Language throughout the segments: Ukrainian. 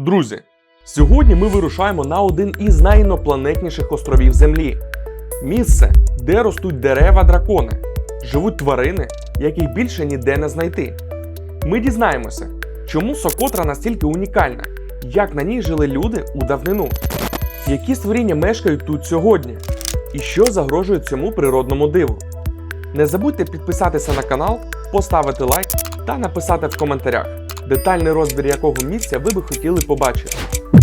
Друзі, сьогодні ми вирушаємо на один із найінопланетніших островів Землі. Місце, де ростуть дерева дракони, живуть тварини, яких більше ніде не знайти. Ми дізнаємося, чому Сокотра настільки унікальна, як на ній жили люди у давнину, які створіння мешкають тут сьогодні, і що загрожує цьому природному диву. Не забудьте підписатися на канал, поставити лайк та написати в коментарях, детальний розбір якого місця ви би хотіли побачити.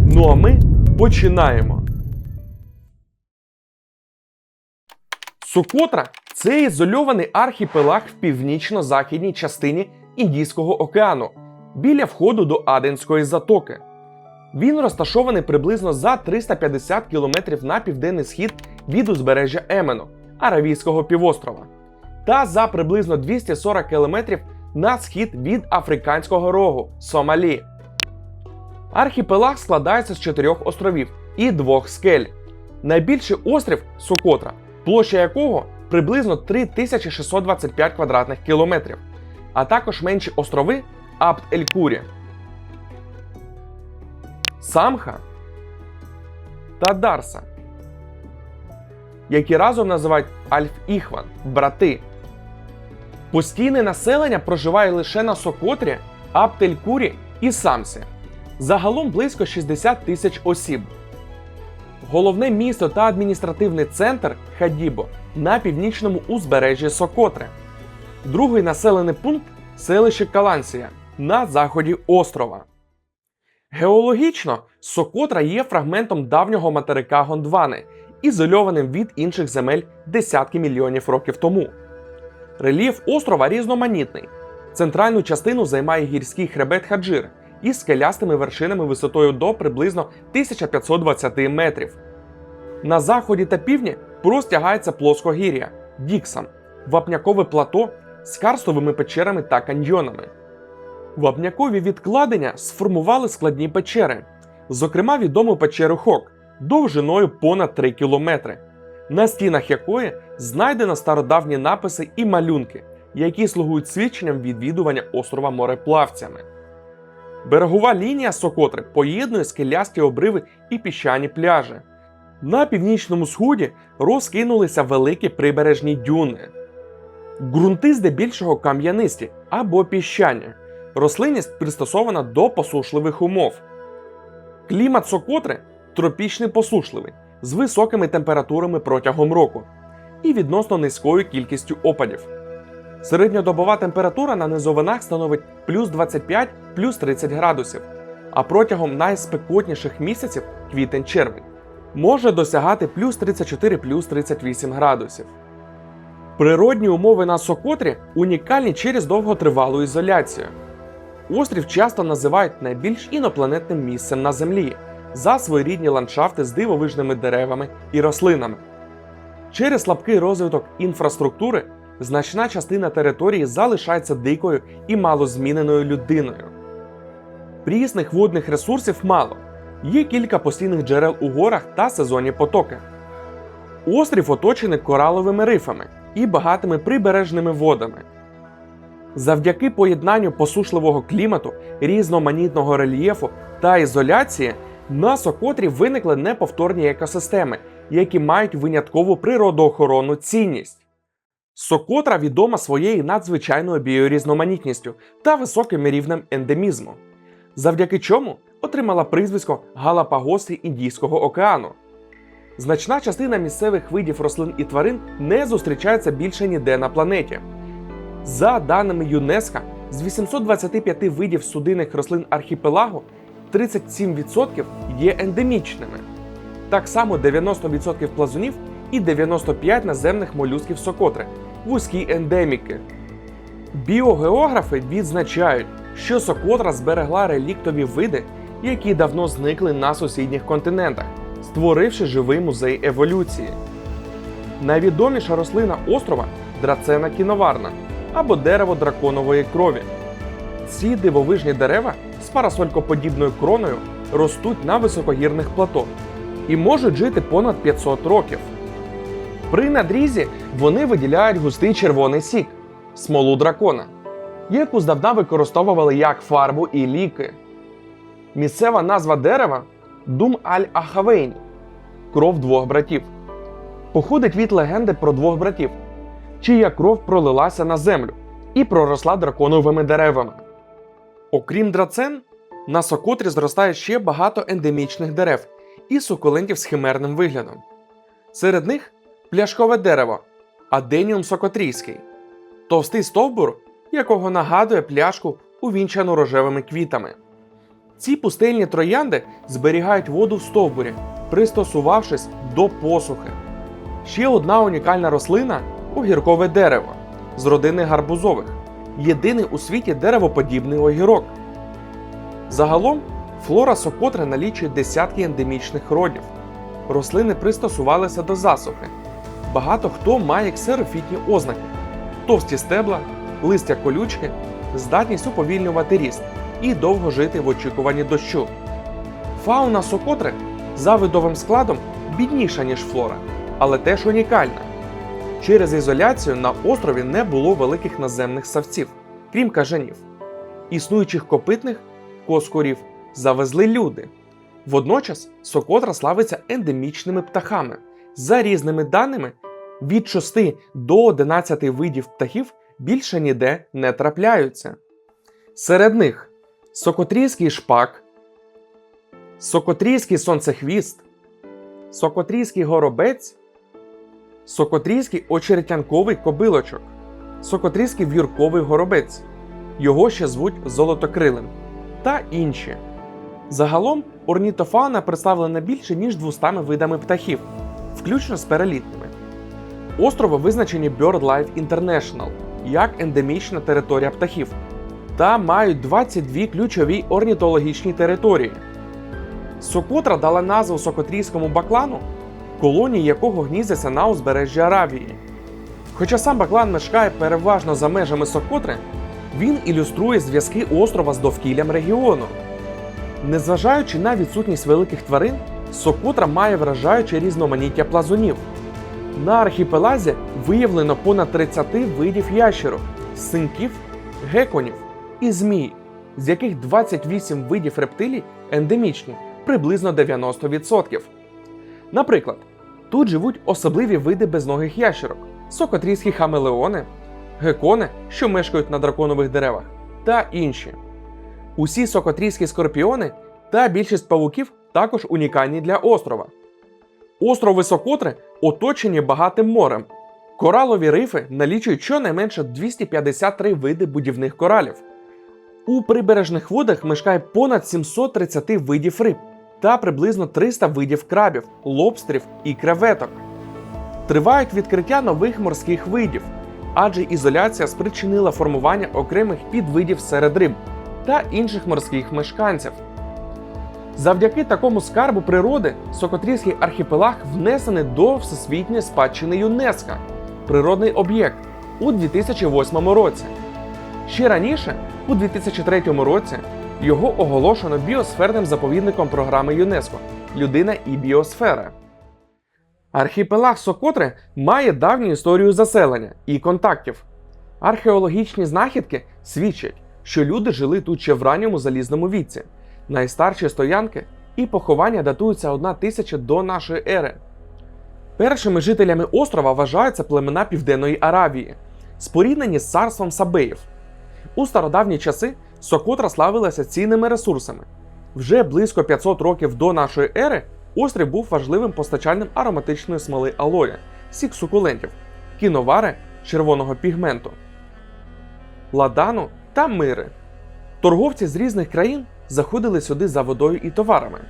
Ну а ми починаємо. Сокотра це ізольований архіпелаг в північно-західній частині Індійського океану біля входу до Аденської затоки. Він розташований приблизно за 350 км на південний схід від узбережжя Емену, Аравійського півострова, та за приблизно 240 км на схід від Африканського рогу Сомалі. Архіпелаг складається з чотирьох островів і двох скель. Найбільший острів Сокотра, площа якого приблизно 3625 квадратних кілометрів, а також менші острови Абд-Ель-Курі, Самха та Дарса, які разом називають Альф-Іхван брати. Постійне населення проживає лише на Сокотрі, Абд-Ель-Курі і Самсі. Загалом близько 60 тисяч осіб. Головне місто та адміністративний центр Хадібо на північному узбережжі Сокотри. Другий населений пункт селище Калансія на заході острова. Геологічно Сокотра є фрагментом давнього материка Гондвани, ізольованим від інших земель десятки мільйонів років тому. Рельєф острова різноманітний. Центральну частину займає гірський хребет Хаджир із скелястими вершинами висотою до приблизно 1520 метрів. На заході та півдні простягається плоскогір'я Діксам, вапнякове плато з карстовими печерами та каньйонами. Вапнякові відкладення сформували складні печери, зокрема відому печеру Хок довжиною понад 3 кілометри, на стінах якої знайдено стародавні написи і малюнки, які слугують свідченням відвідування острова мореплавцями. Берегова лінія Сокотри поєднує скелясті обриви і піщані пляжі. На північному сході розкинулися великі прибережні дюни. Ґрунти здебільшого кам'янисті або піщані. Рослинність пристосована до посушливих умов. Клімат Сокотри тропічний посушливий з високими температурами протягом року і відносно низькою кількістю опадів. Середньодобова температура на низовинах становить плюс 25 плюс 30 градусів, а протягом найспекотніших місяців квітень-червень може досягати плюс 34 плюс 38 градусів. Природні умови на Сокотрі унікальні через довготривалу ізоляцію. Острів часто називають найбільш інопланетним місцем на Землі за своєрідні ландшафти з дивовижними деревами і рослинами. Через слабкий розвиток інфраструктури значна частина території залишається дикою і малозміненою людиною. Прісних водних ресурсів мало. Є кілька постійних джерел у горах та сезонні потоки. Острів оточений кораловими рифами і багатими прибережними водами. Завдяки поєднанню посушливого клімату, різноманітного рельєфу та ізоляції на Сокотрі виникли неповторні екосистеми, які мають виняткову природоохоронну цінність. Сокотра відома своєю надзвичайною біорізноманітністю та високим рівнем ендемізму, завдяки чому отримала прізвисько Галапагоси Індійського океану. Значна частина місцевих видів рослин і тварин не зустрічається більше ніде на планеті. За даними ЮНЕСКО, з 825 видів судинних рослин архіпелагу 37% є ендемічними. Так само 90% плазунів і 95 наземних молюсків Сокотри вузькі ендеміки. Біогеографи відзначають, що Сокотра зберегла реліктові види, які давно зникли на сусідніх континентах, створивши живий музей еволюції. Найвідоміша рослина острова драцена кіноварна або дерево драконової крові. Ці дивовижні дерева з парасолькоподібною кроною ростуть на високогірних плато і можуть жити понад 500 років. При надрізі вони виділяють густий червоний сік смолу дракона, яку здавна використовували як фарбу і ліки. Місцева назва дерева Дум аль-Ахавейн кров двох братів. Походить від легенди про двох братів, чия кров пролилася на землю і проросла драконовими деревами. Окрім драцен, на Сокотрі зростає ще багато ендемічних дерев і сукулентів з химерним виглядом. Серед них пляшкове дерево Аденіум сокотрійський, товстий стовбур, якого нагадує пляшку, увінчану рожевими квітами. Ці пустельні троянди зберігають воду в стовбурі, пристосувавшись до посухи. Ще одна унікальна рослина огіркове дерево з родини гарбузових, єдиний у світі деревоподібний огірок. Загалом флора Сокотри налічує десятки ендемічних родів. Рослини пристосувалися до засухи. Багато хто має ксерофітні ознаки: товсті стебла, листя колючки, здатність уповільнювати ріст і довго жити в очікуванні дощу. Фауна Сокотри за видовим складом бідніша, ніж флора, але теж унікальна. Через ізоляцію на острові не було великих наземних савців, крім кажанів. Існуючих копитних коскурів завезли люди. Водночас Сокотра славиться ендемічними птахами. За різними даними, від 6 до 11 видів птахів більше ніде не трапляються. Серед них Сокотрійський шпак, Сокотрійський сонцехвіст, Сокотрійський горобець, Сокотрійський очеретянковий кобилочок, Сокотрійський в'юрковий горобець. Його ще звуть золотокрилим та інші. Загалом орнітофауна представлена більше ніж 200 видами птахів, включно з перелітними. Острови визначені BirdLife International як ендемічна територія птахів та мають 22 ключові орнітологічні території. Сокотра дала назву Сокотрійському баклану, колонії якого гніздяться на узбережжі Аравії. Хоча сам баклан мешкає переважно за межами Сокотри, він ілюструє зв'язки острова з довкіллям регіону. Незважаючи на відсутність великих тварин, Сокотра має вражаюче різноманіття плазунів. На архіпелазі виявлено понад 30 видів ящерок, синків, геконів і змій, з яких 28 видів рептилій ендемічні, приблизно 90%. Наприклад, тут живуть особливі види безногих ящерок, сокотрійські хамелеони, гекони, що мешкають на драконових деревах, та інші. Усі сокотрійські скорпіони та більшість павуків також унікальні для острова. Острови Сокотри оточені багатим морем. Коралові рифи налічують щонайменше 253 види будівних коралів. У прибережних водах мешкає понад 730 видів риб та приблизно 300 видів крабів, лобстрів і креветок. Тривають відкриття нових морських видів, адже ізоляція спричинила формування окремих підвидів серед риб та інших морських мешканців. Завдяки такому скарбу природи Сокотрійський архіпелаг внесений до Всесвітньої спадщини ЮНЕСКО природний об'єкт у 2008 році. Ще раніше, у 2003 році, його оголошено біосферним заповідником програми ЮНЕСКО Людина і біосфера. Архіпелаг Сокотри має давню історію заселення і контактів. Археологічні знахідки свідчать, що люди жили тут ще в ранньому залізному віці. Найстарші стоянки і поховання датуються 1000 до нашої ери. Першими жителями острова вважаються племена Південної Аравії, споріднені з царством Сабеїв. У стародавні часи Сокотра славилася цінними ресурсами. Вже близько 500 років до нашої ери острів був важливим постачальним ароматичної смоли алоя, сік сукулентів, кіновари червоного пігменту, ладану та мири. Торговці з різних країн заходили сюди за водою і товарами.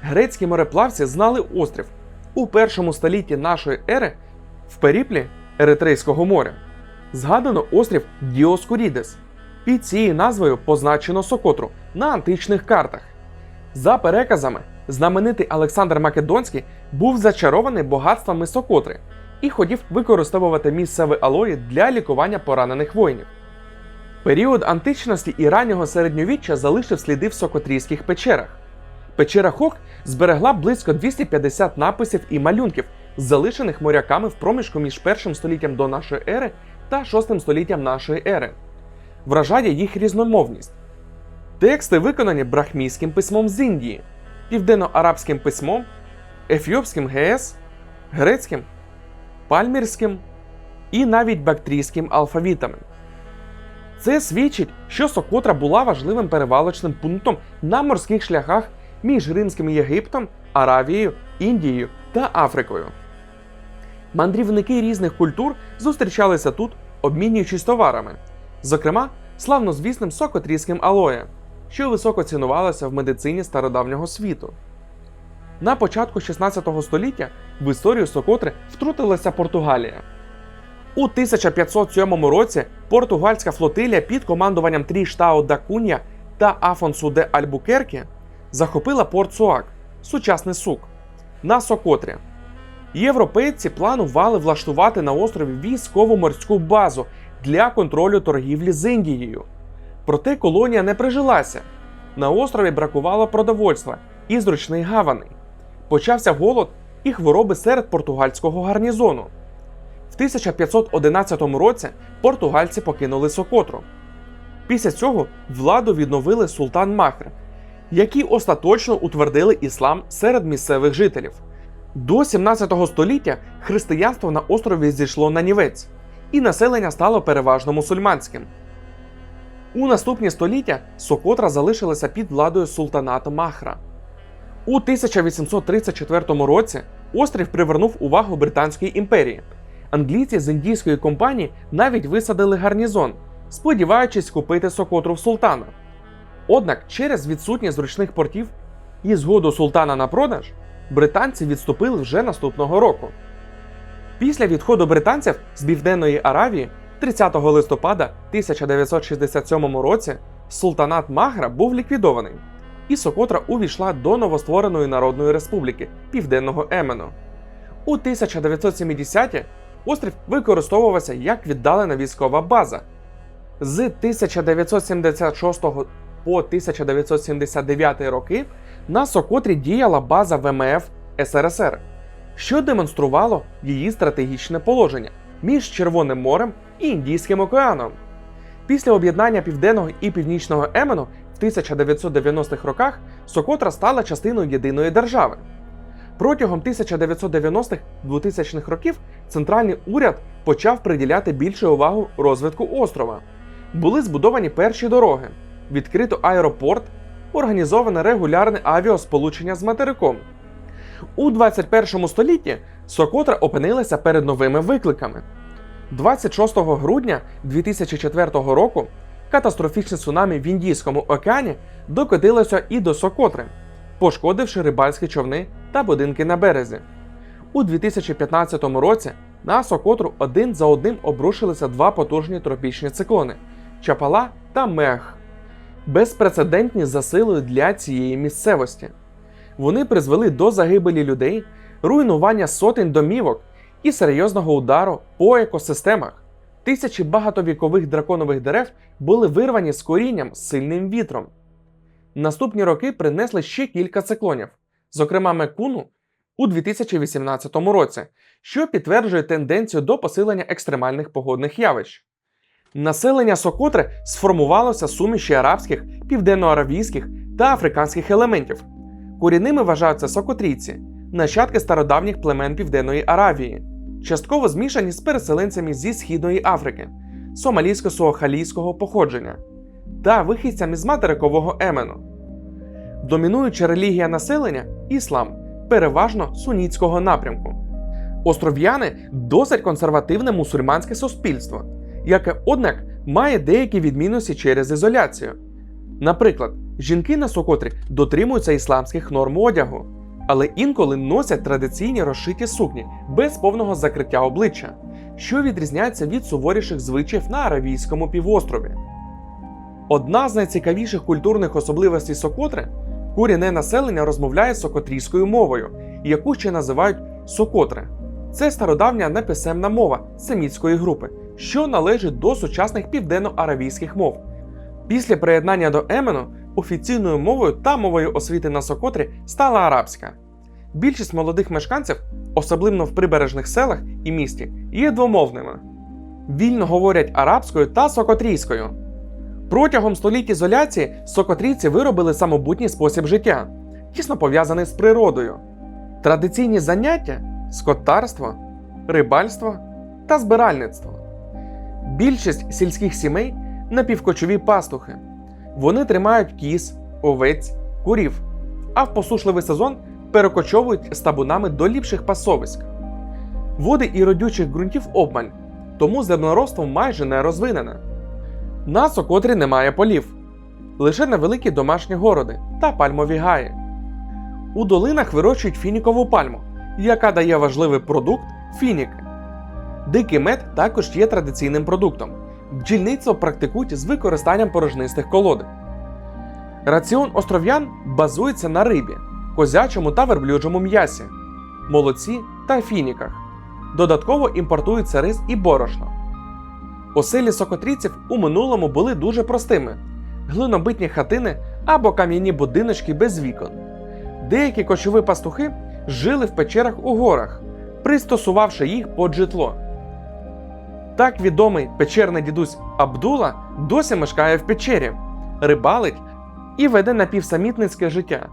Грецькі мореплавці знали острів у першому столітті нашої ери в періплі Еритрейського моря. Згадано острів Діоскурідес. Під цією назвою позначено Сокотру на античних картах. За переказами, знаменитий Олександр Македонський був зачарований багатствами Сокотри і хотів використовувати місцеві алої для лікування поранених воїнів. Період античності і раннього середньовіччя залишив сліди в сокотрійських печерах. Печера Хок зберегла близько 250 написів і малюнків, залишених моряками в проміжку між першим століттям до нашої ери та шостим століттям нашої ери. Вражає їх різномовність. Тексти виконані брахмійським письмом з Індії, південно-арабським письмом, ефіопським ГС, грецьким, пальмірським і навіть бактрійським алфавітами. Це свідчить, що Сокотра була важливим перевалочним пунктом на морських шляхах між Римським Єгиптом, Аравією, Індією та Африкою. Мандрівники різних культур зустрічалися тут, обмінюючись товарами, зокрема, славнозвісним сокотрійським алоє, що високо цінувалося в медицині стародавнього світу. На початку 16 століття в історію Сокотри втрутилася Португалія. У 1507 році португальська флотилія під командуванням Тріштао да Кунья та Афонсу де Альбукеркі захопила порт Суак, сучасний сук, на Сокотрі. Європейці планували влаштувати на острові військову морську базу для контролю торгівлі з Індією. Проте колонія не прижилася. На острові бракувало продовольства і зручний гаваний. Почався голод і хвороби серед португальського гарнізону. В 1511 році португальці покинули Сокотру. Після цього владу відновили султан Махр, які остаточно утвердили іслам серед місцевих жителів. До 17 століття християнство на острові зійшло на нівець, і населення стало переважно мусульманським. У наступні століття Сокотра залишилася під владою султаната Махра. У 1834 році острів привернув увагу Британської імперії. Англійці з індійської компанії навіть висадили гарнізон, сподіваючись купити Сокотру в султана. Однак через відсутність зручних портів і згоду султана на продаж британці відступили вже наступного року. Після відходу британців з Південної Аравії 30 листопада 1967 році султанат Магра був ліквідований, і Сокотра увійшла до новоствореної Народної Республіки Південного Емену. У 1970-ті острів використовувався як віддалена військова база. З 1976 по 1979 роки на Сокотрі діяла база ВМФ СРСР, що демонструвало її стратегічне положення між Червоним морем і Індійським океаном. Після об'єднання Південного і Північного Емену в 1990-х роках Сокотра стала частиною єдиної держави. Протягом 1990-х-2000-х років центральний уряд почав приділяти більше увагу розвитку острова. Були збудовані перші дороги, відкрито аеропорт, організоване регулярне авіасполучення з материком. У 21 столітті Сокотра опинилася перед новими викликами. 26 грудня 2004 року катастрофічне цунамі в Індійському океані докотилося і до Сокотри, пошкодивши рибальські човни та будинки на березі. У 2015 році на Сокотру один за одним обрушилися два потужні тропічні циклони Чапала та Мех. Безпрецедентні за силою для цієї місцевості. Вони призвели до загибелі людей, руйнування сотень домівок і серйозного удару по екосистемах. Тисячі багатовікових драконових дерев були вирвані з корінням сильним вітром. Наступні роки принесли ще кілька циклонів, зокрема Мекуну у 2018 році, що підтверджує тенденцію до посилення екстремальних погодних явищ. Населення Сокотри сформувалося суміші арабських, південноаравійських та африканських елементів. Корінними вважаються сокотрійці, нащадки стародавніх племен Південної Аравії, частково змішані з переселенцями зі Східної Африки, сомалійсько-суахалійського походження та вихідцями з материкового Емену. Домінуюча релігія населення іслам, переважно сунітського напрямку. Остров'яни досить консервативне мусульманське суспільство, яке, однак, має деякі відмінності через ізоляцію. Наприклад, жінки на Сокотрі дотримуються ісламських норм одягу, але інколи носять традиційні розшиті сукні без повного закриття обличчя, що відрізняється від суворіших звичаїв на Аравійському півострові. Одна з найцікавіших культурних особливостей Сокотри корінне населення розмовляє сокотрійською мовою, яку ще називають Сокотре. Це стародавня неписемна мова семітської групи, що належить до сучасних південно-аравійських мов. Після приєднання до Емену офіційною мовою та мовою освіти на Сокотрі стала арабська. Більшість молодих мешканців, особливо в прибережних селах і місті, є двомовними. Вільно говорять арабською та сокотрійською. Протягом століть ізоляції сокотрійці виробили самобутній спосіб життя, тісно пов'язаний з природою. Традиційні заняття скотарство, рибальство та збиральництво. Більшість сільських сімей напівкочові пастухи. Вони тримають кіз, овець, курів, а в посушливий сезон перекочовують з табунами до ліпших пасовиськ. Води і родючих ґрунтів обмаль, тому землеробство майже не розвинене. На Сокотрі немає полів, лише невеликі домашні городи та пальмові гаї. У долинах вирощують фінікову пальму, яка дає важливий продукт фініки. Дикий мед також є традиційним продуктом. Бджільництво практикують з використанням порожнистих колодок. Раціон остров'ян базується на рибі, козячому та верблюджому м'ясі, молоці та фініках. Додатково імпортується рис і борошно. Оселі сокотрійців у минулому були дуже простими: глинобитні хатини або кам'яні будиночки без вікон. Деякі кочові пастухи жили в печерах у горах, пристосувавши їх під житло. Так відомий печерний дідусь Абдула досі мешкає в печері, рибалить і веде напівсамітницьке життя,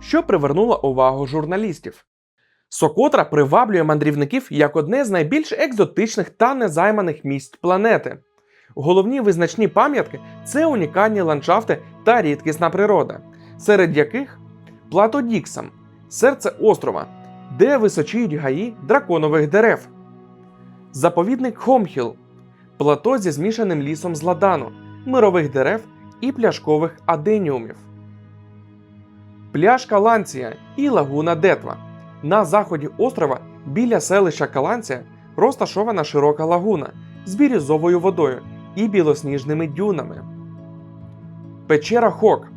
що привернуло увагу журналістів. Сокотра приваблює мандрівників як одне з найбільш екзотичних та незайманих місць планети. Головні визначні пам'ятки це унікальні ландшафти та рідкісна природа, серед яких Плато Діксам, серце острова, де височіють гаї драконових дерев, заповідник Хомхіл, плато зі змішаним лісом з ладану, мирових дерев і пляшкових аденіумів, пляж Каланція і лагуна Детва. На заході острова біля селища Каланція розташована широка лагуна з бірюзовою водою і білосніжними дюнами. Печера Хок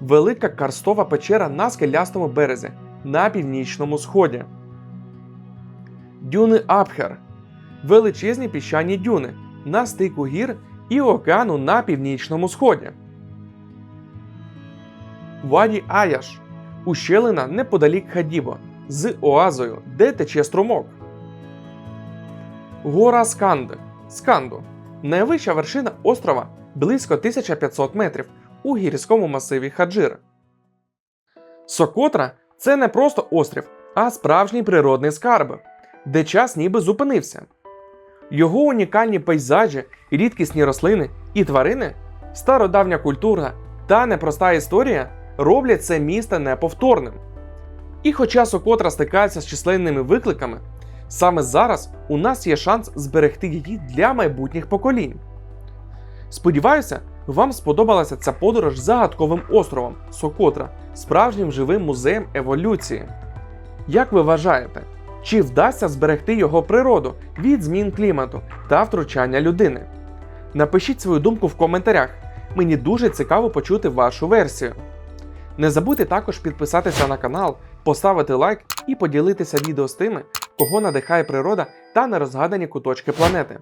велика карстова печера на скелястому березі на північному сході. Дюни Абхер величезні піщані дюни на стику гір і океану на північному сході. Ваді Аяш ущелина неподалік Хадібо з оазою, де тече струмок. Гора Сканди Сканду найвища вершина острова близько 1500 метрів у гірському масиві Хаджир. Сокотра це не просто острів, а справжній природний скарб, де час ніби зупинився. Його унікальні пейзажі, рідкісні рослини і тварини, стародавня культура та непроста історія роблять це місто неповторним. І хоча Сокотра стикається з численними викликами, саме зараз у нас є шанс зберегти її для майбутніх поколінь. Сподіваюся, вам сподобалася ця подорож загадковим островом Сокотра, справжнім живим музеєм еволюції. Як ви вважаєте, чи вдасться зберегти його природу від змін клімату та втручання людини? Напишіть свою думку в коментарях. Мені дуже цікаво почути вашу версію. Не забудьте також підписатися на канал, поставити лайк і поділитися відео з тими, кого надихає природа та нерозгадані куточки планети.